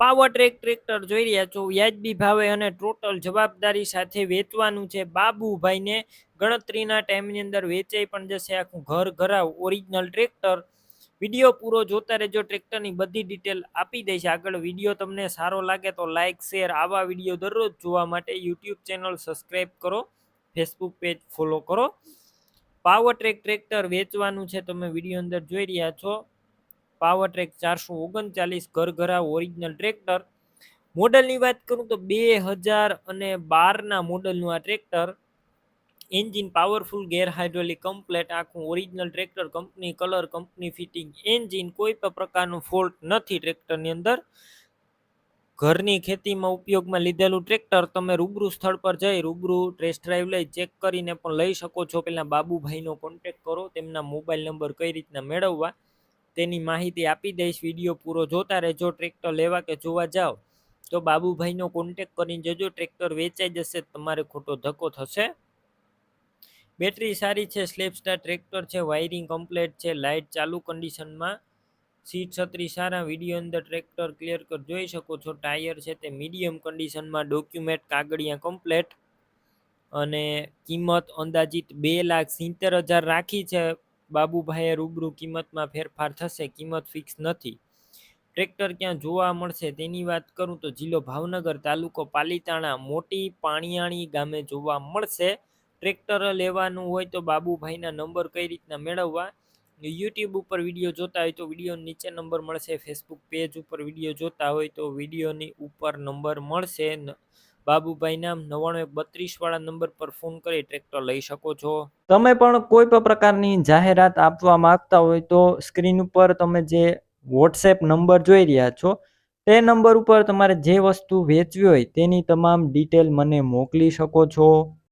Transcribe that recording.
Power track tractor જોઈ રહ્યા છો. વ્યાજબી ભાવે અને ટોટલ જવાબદારી સાથે વેચવાનું છે. બાબુભાઈને ગણતરીના ટાઈમની અંદર વેચાઈ પણ જશે. આખું ઘર ઘરાવ ઓરિજિનલ ટ્રેક્ટર. વીડિયો પૂરો જોતા રહેજો. ટ્રેક્ટરની બધી ડિટેલ આપી દઈશ. આગળ વીડિયો તમને સારો લાગે તો લાઇક શેર આવા વીડિયો દરરોજ જોવા માટે યુટ્યુબ ચેનલ સબસ્ક્રાઈબ કરો. ફેસબુક પેજ ફોલો કરો. પાવર ટ્રેક ટ્રેક્ટર વેચવાનું છે. તમે વીડિયો અંદર જોઈ રહ્યા છો. પાવર ટ્રેક ચારસો ઓગણચાલીસ ઘરઘરા ઓરિજિનલ ટ્રેક્ટર. મોડલની વાત કરું તો બે હજાર અને બારના મોડલનું આ tractor. Engine powerful, gear hydraulic, complete, આખું original tractor, company colour, company fitting, engine કોઈ પણ પ્રકારનું ફોલ્ટ નથી ટ્રેક્ટરની અંદર. ઘરની ખેતીમાં ઉપયોગમાં લીધેલું ટ્રેક્ટર તમે રૂબરૂ સ્થળ પર જઈ રૂબરૂ ટેસ્ટ ડ્રાઈવ લઈ ચેક કરીને પણ લઈ શકો છો. પહેલાં બાબુભાઈનો કોન્ટેક કરો, તેમના મોબાઈલ નંબર કઈ રીતના મેળવવા તેની માહિતી આપી દઈશ. વીડિયો પૂરો જોતા રહેજો, ટ્રેક્ટર લેવા કે જોવા જાઓ. તો બાબુભાઈનો કોન્ટેક કરીને જજો, ટ્રેક્ટર વેચાઈ જશે તમારે ખોટો ધક્કો થશે. બેટરી સારી છે સ્લેપ સ્ટાર ટ્રેક્ટર છે, વાયરિંગ કમ્પ્લેટ છે, લાઇટ ચાલુ કન્ડિશનમાં સીટ છત્રી સારા, વીડિયો અંદર ટ્રેક્ટર ક્લિયર કર, જોઈ શકો છો, ટાયર છે તે મીડિયમ કન્ડિશનમાં ડોક્યુમેન્ટ કાગળિયા કમ્પ્લેટ અને કિંમત અંદાજિત બે લાખ સિત્તેર હજાર રાખી છે. બાબુભાઈએ રૂબરૂ કિંમતમાં ફેરફાર થશે, કિંમત ફિક્સ નથી. ટ્રેક્ટર ક્યાં જોવા મળશે તેની વાત કરું તો જિલ્લો ભાવનગર તાલુકો પાલીતાણા, મોટી પાણીયાણી ગામે જોવા મળશે. ટ્રેક્ટર લેવાનું હોય તો બાબુભાઈના નંબર કઈ રીતના મેળવવા? યુટ્યુબ ઉપર વીડિયો જોતા હોય તો વીડિયો નીચે નંબર મળશે, ફેસબુક પેજ ઉપર વીડિયો જોતા હોય તો વિડીયોની ઉપર નંબર મળશે. બાબુભાઈ નામ નવ્વાણું એક બત્રીસ વાળા નંબર પર ફોન કરી ટ્રેક્ટર લઈ શકો છો. તમે પણ કોઈ પણ પ્રકારની જાહેરાત આપવા માંગતા હોય તો સ્ક્રીન ઉપર તમે જે વોટ્સએપ નંબર જોઈ રહ્યા છો, તે નંબર ઉપર તમારે જે વસ્તુ વેચવી હોય તેની તમામ ડિટેલ મને મોકલી શકો છો.